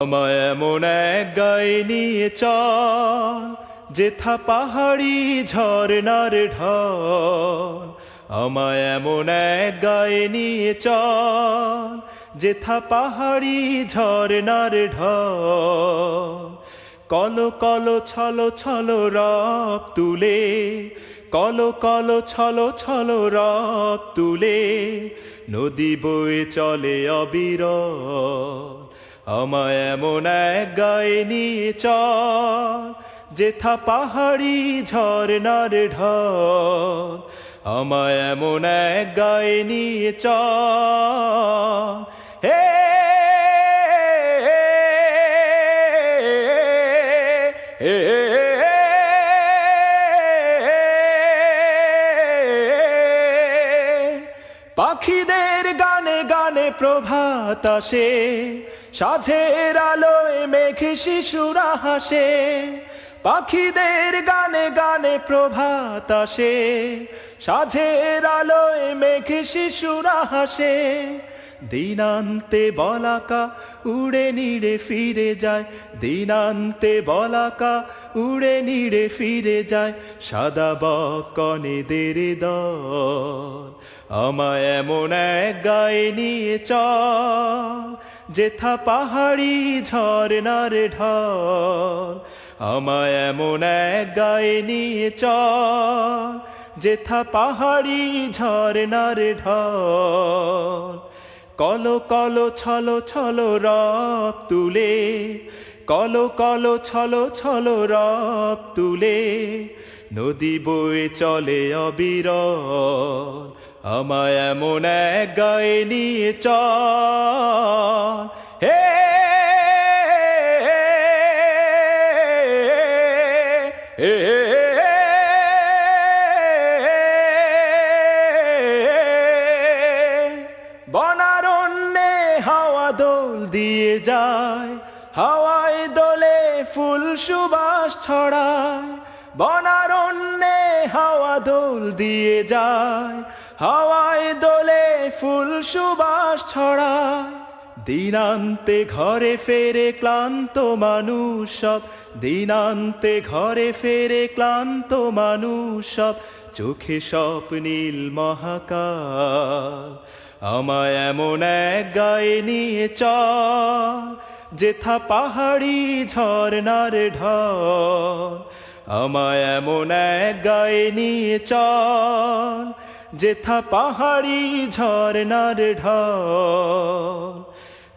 আমায় এমন এক গায়ে নিয়ে চল, যেথা পাহাড়ি ঝরনার ঢল। আমায় এমন এক গায়ে নিয়ে চল, যেথা পাহাড়ি ঝরনার ঢল। কলো কলো ছলো ছলো রব তুলে, কলো কলো ছলো ছলো রব তুলে, নদী বয়ে চলে অবিরল। আমায় এমন এক গায়ে নিয়ে চল যেথা পাহাড়ি ঝরনার ঢল আমায় এমন এক গায়ে নিয়ে হে পাখিদের গানে গানে প্রভাত আসে সাঝের আলোয় মেঘ শিশুরা হাসে, পাখিদের গানে গানে প্রভাত আসে। সাঝের আলোয় মেঘ শিশুরা হাসে, দিনান্তে বলাকা উড়ে নিড়ে ফিরে যায়। দিনান্তে বলাকা উড়ে নিড়ে ফিরে যায়, সাদা বকনেদের দল। আমায় এমন এক গায়ে নিয়ে চল। যেথা পাহাড়ি ঝরনার ঢল, আমায় এমন এক গায়ে নিয়ে চল, যেথা পাহাড়ি ঝরনার ঢল। কলো কলো ছলো ছলো রব তুলে, কলো কলো ছলো ছলো রব তুলে, নদী বয়ে চলে অবিরল। আমায় এমন এক গায়ে নিয়ে হে। বনারণ্যে হাওয়া দোল দিয়ে যায়, হাওয়ায় দোলে ফুল সুবাস ছড়ায়। বনারণ্যে হাওয়া দোল দিয়ে যায় হাওয়ায় দোলে ফুল সুবাস ছড়ায়। দিনান্তে ঘরে ফেরে ক্লান্ত মানুষ সব। দিনান্তে ঘরে ফেরে ক্লান্ত মানুষ সব। চোখে স্বপ্নীল মহাকাল। আমায় এমন এক গায়ে নিয়ে চল, যেথা পাহাড়ি ঝরনার ঢল। আমায় এমন এক গায়ে নিয়ে চল যেথা পাহাড়ি ঝরনার ঢল,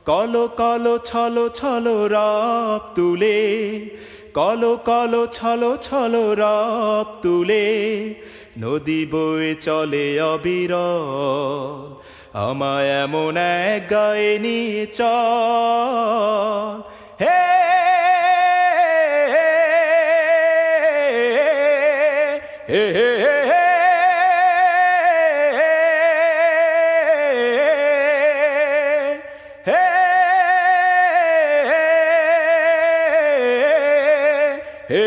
কলো কলো ছলো ছলো রব তুলে, কলো কলো ছলো ছলো রব তুলে, নদী বয়ে চলে অবিরল, আমায় এমন এক গায়ে নিয়ে চল। হে